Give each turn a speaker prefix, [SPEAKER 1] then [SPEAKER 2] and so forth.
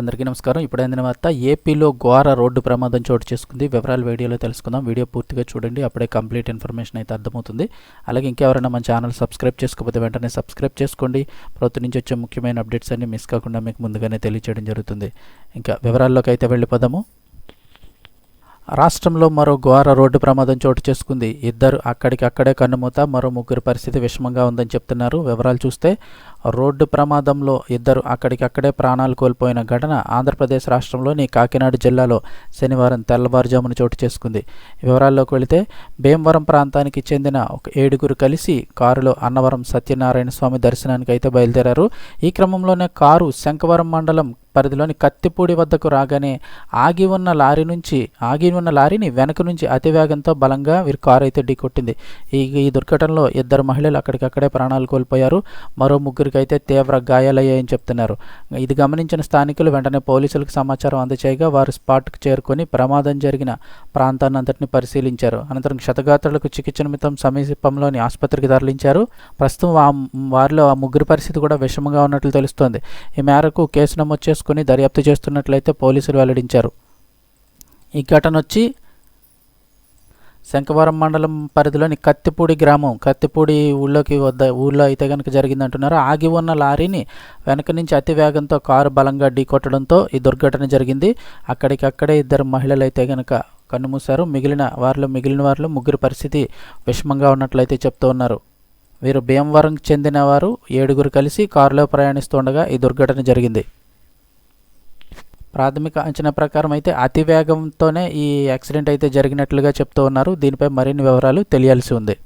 [SPEAKER 1] అందరికీ నమస్కారం. ఇప్పుడు అందిన వార్త ఏపీలో ఘోర రోడ్డు ప్రమాదం చోటు చేసుకుంది. వివరాలు వీడియోలో తెలుసుకుందాం. వీడియో పూర్తిగా చూడండి. అప్పుడే కంప్లీట్ ఇన్ఫర్మేషన్ అయితే అర్థమవుతుంది. అలాగే ఇంకెవరైనా మన ఛానల్ సబ్స్క్రైబ్ చేసుకోకపోతే వెంటనే సబ్స్క్రైబ్ చేసుకోండి. ప్రభుత్వం నుంచి వచ్చే ముఖ్యమైన అప్డేట్స్ అన్ని మిస్ కాకుండా మీకు ముందుగానే తెలియచేయడం జరుగుతుంది. ఇంకా వివరాల్లోకి అయితే వెళ్ళిపోదాము. రాష్ట్రంలో మరో ఘోర రోడ్డు ప్రమాదం చోటు చేసుకుంది. ఇద్దరు అక్కడికక్కడే కన్నుమూత మరో ముగ్గురు పరిస్థితి విషమంగా ఉందని చెప్తున్నారు. వివరాలు చూస్తే రోడ్డు ప్రమాదంలో ఇద్దరు అక్కడికక్కడే ప్రాణాలు కోల్పోయిన ఘటన ఆంధ్రప్రదేశ్ రాష్ట్రంలోని కాకినాడ జిల్లాలో శనివారం తెల్లవారుజామున చోటు చేసుకుంది. వివరాల్లోకి వెళితే భీమవరం ప్రాంతానికి చెందిన ఒక ఏడుగురు కలిసి కారులో అన్నవరం సత్యనారాయణ స్వామి దర్శనానికి అయితే బయలుదేరారు. ఈ క్రమంలోనే కారు శంఖవరం మండలం పరిధిలోని కత్తిపూడి వద్దకు రాగానే ఆగి ఉన్న లారీ నుంచి ఆగి ఉన్న లారీని వెనక నుంచి అతివేగంతో బలంగా వీరి కారు అయితే ఢీకొట్టింది. ఈ ఈ దుర్ఘటనలో ఇద్దరు మహిళలు అక్కడికక్కడే ప్రాణాలు కోల్పోయారు. మరో ముగ్గురికి అయితే తీవ్ర గాయాలయ్యాయని చెప్తున్నారు. ఇది గమనించిన స్థానికులు వెంటనే పోలీసులకు సమాచారం అందచేయగా వారు స్పాట్కు చేరుకొని ప్రమాదం జరిగిన ప్రాంతాన్ని అంతటిని పరిశీలించారు. అనంతరం క్షతగాత్రులకు చికిత్స నిమిత్తం సమీపంలోని ఆసుపత్రికి తరలించారు. ప్రస్తుతం ఆ వారిలో ఆ ముగ్గురు పరిస్థితి కూడా విషమంగా ఉన్నట్లు తెలుస్తోంది. ఈ మేరకు కేసు నమోదు చేసుకుని దర్యాప్తు చేస్తున్నట్లయితే పోలీసులు వెల్లడించారు. ఈ ఘటన వచ్చి శంఖవరం మండలం పరిధిలోని కత్తిపూడి గ్రామం కత్తిపూడి ఊళ్ళోకి వద్ద ఊళ్ళో అయితే కనుక జరిగిందంటున్నారు. ఆగి ఉన్న లారీని వెనక నుంచి అతి వేగంతో కారు బలంగా ఢీకొట్టడంతో ఈ దుర్ఘటన జరిగింది. అక్కడికక్కడే ఇద్దరు మహిళలు అయితే కనుక కన్నుమూశారు. మిగిలిన వారిలో మిగిలిన వారిలో ముగ్గురు పరిస్థితి విషమంగా ఉన్నట్లయితే చెప్తూ ఉన్నారు. వీరు భీమవరంకి చెందిన వారు ఏడుగురు కలిసి కారులో ప్రయాణిస్తుండగా ఈ దుర్ఘటన జరిగింది. ప్రాథమిక అంచనా ప్రకారం అయితే అతి వేగంతోనే ఈ యాక్సిడెంట్ అయితే జరిగినట్లుగా చెప్తూ ఉన్నారు. దీనిపై మరిన్ని వివరాలు తెలియాల్సి ఉంది.